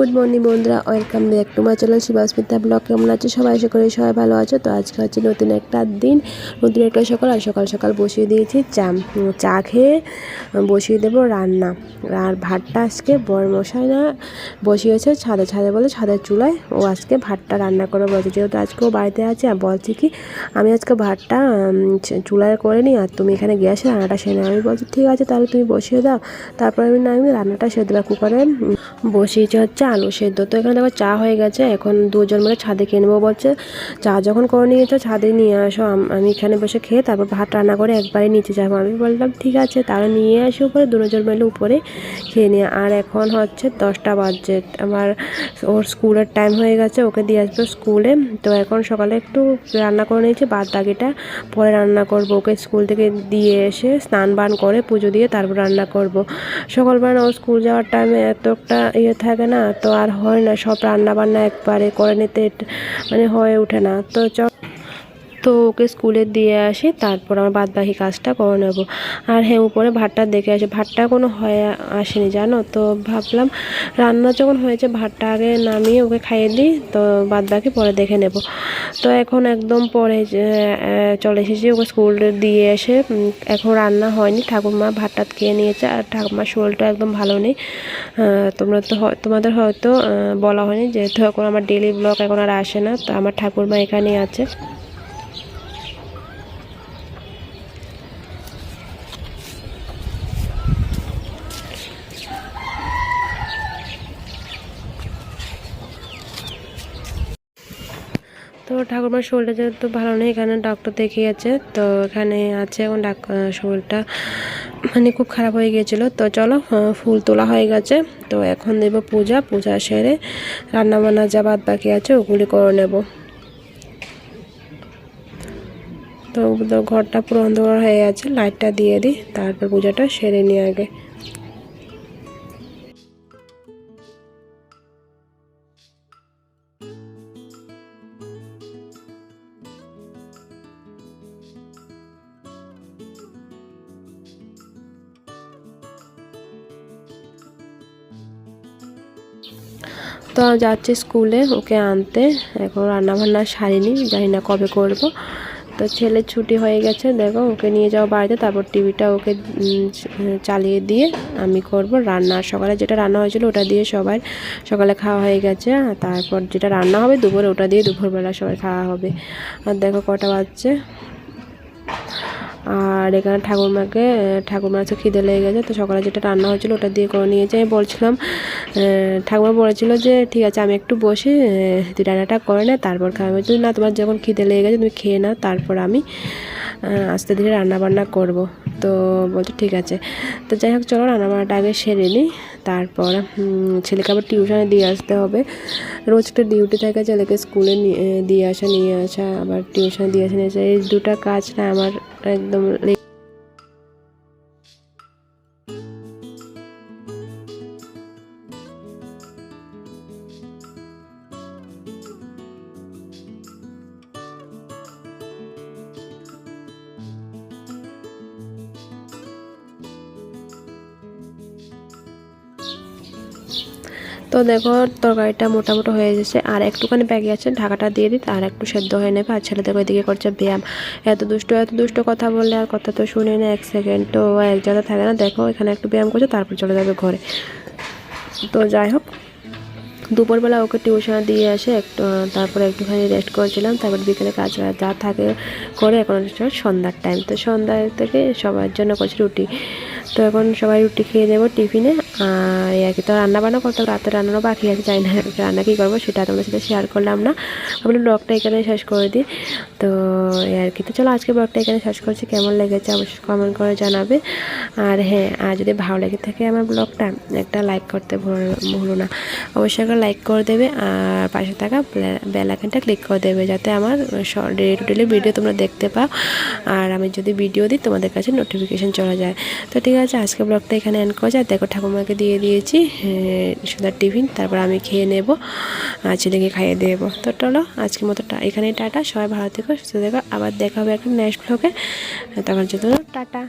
Good morning বন্ধুরা। Welcome back to my channel Shibasmita blog কেমন আছে সবাই? আশা করি সবাই ভালো আছে। তো আজকে হচ্ছে নতুন একটা দিন, নতুন একটা সকাল। আর সকাল সকাল বসিয়ে দিয়েছি চা চা খেয়ে বসিয়ে দেবো রান্না। আর ভাতটা আজকে বড় মশাই না বসিয়েছে ছাদে ছাদে বলে ছাদের চুলায়। ও আজকে ভাতটা রান্না করে বলছে, যেহেতু আজকে ও বাড়িতে আছে আর বলছি কি, আমি আজকে ভাতটা চুলায় করে নিই আর তুমি এখানে গ্যাসে রান্নাটা সেরে আমি বলছি, ঠিক আছে, তাহলে তুমি বসিয়ে দাও। তারপর আমি না আমি রান্নাটা সেরে দেবো। কুকারে বসিয়েছে হচ্ছে আলু সেদ্ধ। তো এখানে দেখো চা হয়ে গেছে, এখন দুজন মিলে ছাদে খেয়ে নেব বলছে। চা যখন করে নিয়েছো, ছাদে নিয়ে আসো। আমি এখানে বসে খেয়ে তারপর ভাত রান্না করে একবারে নিচে যাব। আমি বললাম, ঠিক আছে, তাহলে নিয়ে আসি উপরে। দুজন মিলে উপরে খেয়ে নিয়ে আর এখন হচ্ছে দশটা বাজছে। আমার ওর স্কুলের টাইম হয়ে গেছে, ওকে দিয়ে আসব স্কুলে। তো এখন সকালে একটু রান্না করে নিয়েছি, বাদ বাকিটা পরে রান্না করব। ওকে স্কুল থেকে দিয়ে এসে স্নান বান করে পুজো দিয়ে তারপর রান্না করব। সকালবেলা ও স্কুল যাওয়ার টাইমে এত একটা ইয়ে থাকে না তো আর হয় না, সব রান্না বান্না একবারে করে নিতে মানে হয়ে ওঠে না। তো চ তো ওকে স্কুলে দিয়ে আসি, তারপর আমার বাদ বাকি কাজটা করে নেব। আর হ্যাঁ উপরে ভাতটা দেখে আসি। ভাতটা কোনো হয়ে আসেনি, জানো? তো ভাবলাম, রান্না যখন হয়েছে, ভাতটা আগে নামিয়ে ওকে খাইয়ে দিই, তো বাদ বাকি পরে দেখে নেব। তো এখন একদম পরে চলে এসেছি ওকে স্কুল দিয়ে এসে। এখন রান্না হয়নি। ঠাকুরমা ভাতটা খেয়ে নিয়েছে, আর ঠাকুমার শরীরটা একদম ভালো নেই। তোমরা তো তোমাদের হয়তো বলা হয়নি, যেহেতু এখন আমার ডেলি ব্লগ এখন আর আসে না, তো আমার ঠাকুরমা এখানেই আছে। তো ঠাকুরমার শরীরটা যেহেতু ভালো নেই, এখানে ডক্টর দেখিয়েছে, তো এখানে আছে এখন শরীরটা মানে খুব খারাপ হয়ে গিয়েছিল। তো চলো ফুল তোলা হয়ে গেছে, তো এখন দেব পূজা পূজা সেরে রান্নাবান্না যা বাদ বাকি আছে ওগুলি করে নেব। তো ঘরটা পুরো অন্ধকার হয়ে গেছে লাইটটা দিয়ে দিই, তারপর পূজাটা সেরে নিই আগে। তো যাচ্ছি স্কুলে ওকে আনতে। এখন রান্না বান্না সারিনি, জানি না কবে করব। তো ছেলের ছুটি হয়ে গেছে, দেখো ওকে নিয়ে যাও বাড়িতে, তারপর টিভিটা ওকে চালিয়ে দিয়ে আমি করব রান্না। সকালে যেটা রান্না হয়েছিল ওটা দিয়ে সবাই, সকালে খাওয়া হয়ে গেছে তারপর যেটা রান্না হবে দুপুরে ওটা দিয়ে দুপুরবেলা সবাই খাওয়া হবে। আর দেখো কটা বাজছে। আর এখানে ঠাকুরমাকে, ঠাকুরমার তো খিদে লেগে গেছে, তো সকালে যেটা রান্না হয়েছিল ওটা দিয়ে করে নিয়েছে আমি বলছিলাম। ঠাকুমা বলেছিল যে, ঠিক আছে, আমি একটু বসে তুই রান্নাটা করে নে, তারপর খাওয়া বলছি, না, তোমার যখন খিদে লেগে গেছে, তুমি খেয়ে নাও, তারপর আমি আস্তে ধীরে রান্না বান্না করব। তো বলছে, ঠিক আছে। তো যাই হোক, চলো রান্না বান্নাটা আগে সেরে নিই, তারপর ছেলেকে আবার টিউশনে দিয়ে আসতে হবে। রোজ একটা ডিউটি থাকে, ছেলেকে স্কুলে নিয়ে- দিয়ে আসা, নিয়ে আসা, আবার টিউশনে দিয়ে আসা, নিয়ে আসা, এই দুটা কাজ না আমার একদম xử lý তো দেখো, তরকারিটা মোটামুটি হয়ে গেছে। আর একটুখানি ব্যাগে আছে, ঢাকাটা দিয়ে দিই, আর একটু সেদ্ধ হয়ে নেবে। আর ছেলে দেখো এদিকে করছে ব্যায়াম। এত দুষ্ট এত দুষ্ট কথা বললে আর কথা তো শুনে না এক সেকেন্ড তো এক জায়গায় থাকে না, দেখো, এখানে একটু ব্যায়াম করছে, তারপর চলে যাবে ঘরে। তো যাই হোক, দুপুরবেলা ওকে টিউশনে দিয়ে আসে একটু তারপরে একটুখানি রেস্ট করেছিলাম। তারপর বিকেলে কাজ যা থাকে করে, এখন সন্ধ্যার টাইম তো সন্ধ্যার থেকে সবার জন্য করছি রুটি। তো এখন সবাই রুটি খেয়ে নেব টিফিনে। আর কি, তো রান্না বান্না করতে রাতে রান্নারও বাকি আছে জানি না রান্না কী করব, সেটা তোমাদের সাথে শেয়ার করলাম না। আমি ব্লগটা এখানে শেষ করে দিই। তো এই আর কি। তো চলো আজকে ব্লগটা এখানে শেষ করছি। কেমন লেগেছে অবশ্যই কমেন্ট করে জানাবে। আর হ্যাঁ আর যদি ভালো লেগে থাকে আমার ব্লগটা একটা লাইক করতে ভুলো- না। অবশ্যই একটা লাইক করে দেবে। আর পাশে থাকা বেল ক্লিক করে দেবে যাতে আমার ডেলি টু ডেলি ভিডিও তোমরা দেখতে পাও। আর আমি যদি ভিডিও দিই, তোমাদের কাছে নোটিফিকেশান চলে যায়। তো ঠিক আছে আজকে ব্লগটা এখানে এন্ড করা যায় দেখো ঠাকুমাকে দিয়ে দিয়েছি সুদার টিফিন। তারপর আমি খেয়ে নেব, আর ছেলেকে খাইয়ে দেবো। তো চলো, আজকের মতো এখানেই টাটা। সবাই ভালো থেকো। সুস্থ থেকো আবার দেখা হবে একটা নেক্সট ব্লগে তখন জন্য টাটা।